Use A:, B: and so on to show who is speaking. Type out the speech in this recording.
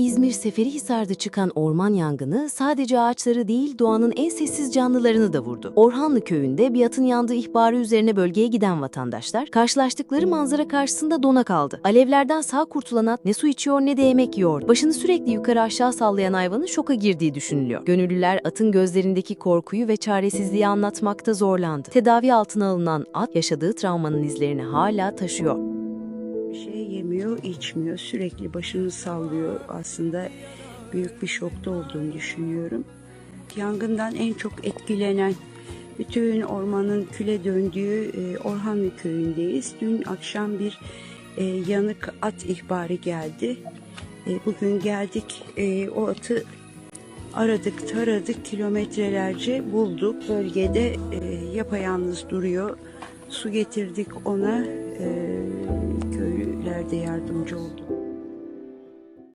A: İzmir Seferihisar'da çıkan orman yangını sadece ağaçları değil doğanın en sessiz canlılarını da vurdu. Orhanlı köyünde bir atın yandığı ihbarı üzerine bölgeye giden vatandaşlar karşılaştıkları manzara karşısında dona kaldı. Alevlerden sağ kurtulan at ne su içiyor ne de yemek yiyor. Başını sürekli yukarı aşağı sallayan hayvanın şoka girdiği düşünülüyor. Gönüllüler atın gözlerindeki korkuyu ve çaresizliği anlatmakta zorlandı. Tedavi altına alınan at yaşadığı travmanın izlerini hala taşıyor.
B: Bir şey yemiyor, içmiyor. Sürekli başını sallıyor. Aslında büyük bir şokta olduğunu düşünüyorum. Yangından en çok etkilenen bütün ormanın küle döndüğü e, Orhanlı köyündeyiz. Dün akşam bir e, yanık at ihbarı geldi. E, bugün geldik o atı aradık taradık kilometrelerce bulduk. Bölgede yapayalnız duruyor. Su getirdik ona. they are Job.